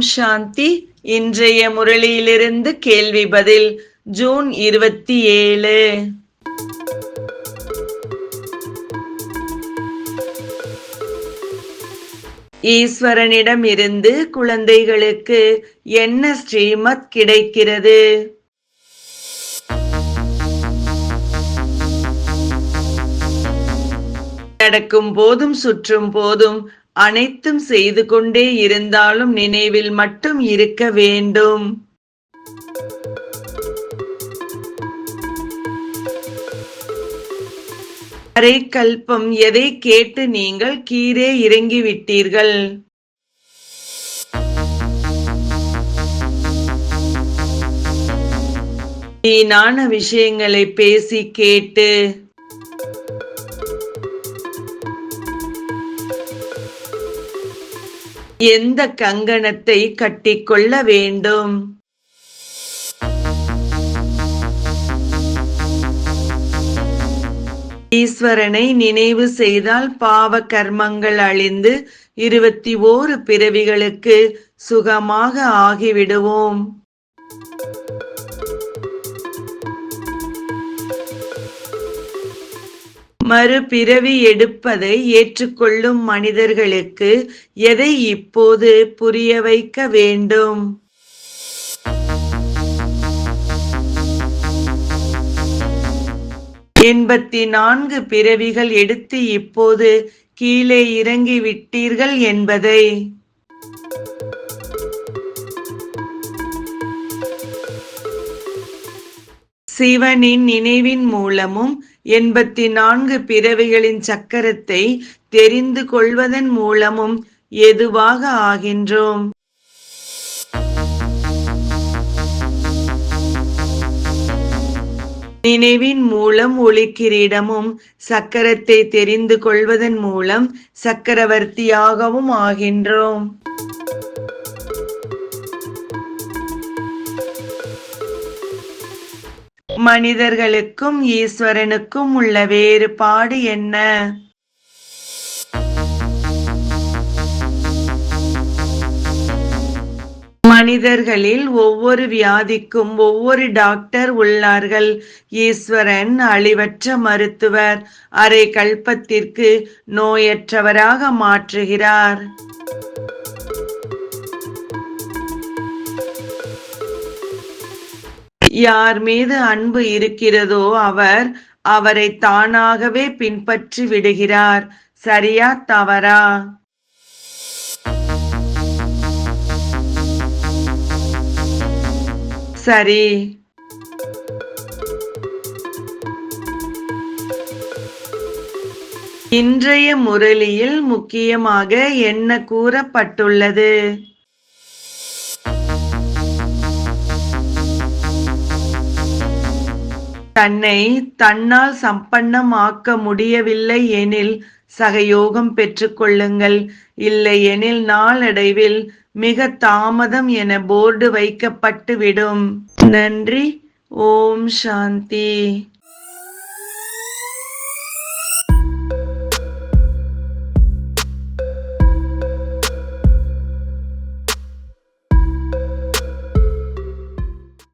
சாந்தி. இன்றைய முரளியிலிருந்து கேள்வி பதில் ஜூன் இருபத்தி ஏழு. ஈஸ்வரனிடம் இருந்து குழந்தைகளுக்கு என்ன ஸ்ரீமத் கிடைக்கிறது? நடக்கும் போதும் சுற்றும் போதும் அனைத்தும் செய்து கொண்டே இருந்தாலும் நினைவில் மட்டும் இருக்க வேண்டும். அரை கல்பம் எதை கேட்டு நீங்கள் கீழே இறங்கிவிட்டீர்கள்? வீணான விஷயங்களை பேசி கேட்டு எந்த கங்கணத்தை கட்டிக்கொள்ள வேண்டும்? ஈஸ்வரனை நினைவு செய்தால் பாவ கர்மங்கள் அழிந்து இருபத்தி ஓரு பிறவிகளுக்கு சுகமாக ஆகிவிடுவோம். மறுபிறவி எடுப்பதை ஏற்றுக்கொள்ளும் மனிதர்களுக்கு எதை இப்போது புரிய வைக்க வேண்டும்? எண்பத்தி நான்கு பிறவிகள் எடுத்து இப்போது கீழே இறங்கி விட்டீர்கள் என்பதை. சிவனின் நினைவின் மூலமும் எண்பத்தி நான்கு பிறவிகளின் சக்கரத்தை தெரிந்து கொள்வதன் மூலமும் எதுவாக ஆகின்றோம்? நினைவின் மூலம் ஒளிக்கிரீடமும் சக்கரத்தை தெரிந்து கொள்வதன் மூலம் சக்கரவர்த்தியாகவும் ஆகின்றோம். மனிதர்களுக்கும் ஈஸ்வரனுக்கும் உள்ள வேறுபாடு என்ன? மனிதர்களில் ஒவ்வொரு வியாதிக்கும் ஒவ்வொரு டாக்டர் உள்ளார்கள். ஈஸ்வரன் அழிவற்ற மருத்துவர் அரை கல்பத்திற்கு நோயற்றவராக மாற்றுகிறார். யார் மீது அன்பு இருக்கிறதோ அவர் அவரை தானாகவே பின்பற்றி விடுகிறார். சரியா தவறா? சரி. இன்றைய முரளியில் முக்கியமாக என்ன கூறப்பட்டுள்ளது? தன்னை தன்னால் சம்பன்னமாக்க முடியவில்லை எனில் சகயோகம் பெற்றுக்கொள்ளுங்கள். இல்லை எனில் நாளடைவில் மிக தாமதம் என போர்டு வைக்கப்பட்டு விடும் நன்றி. ஓம் சாந்தி.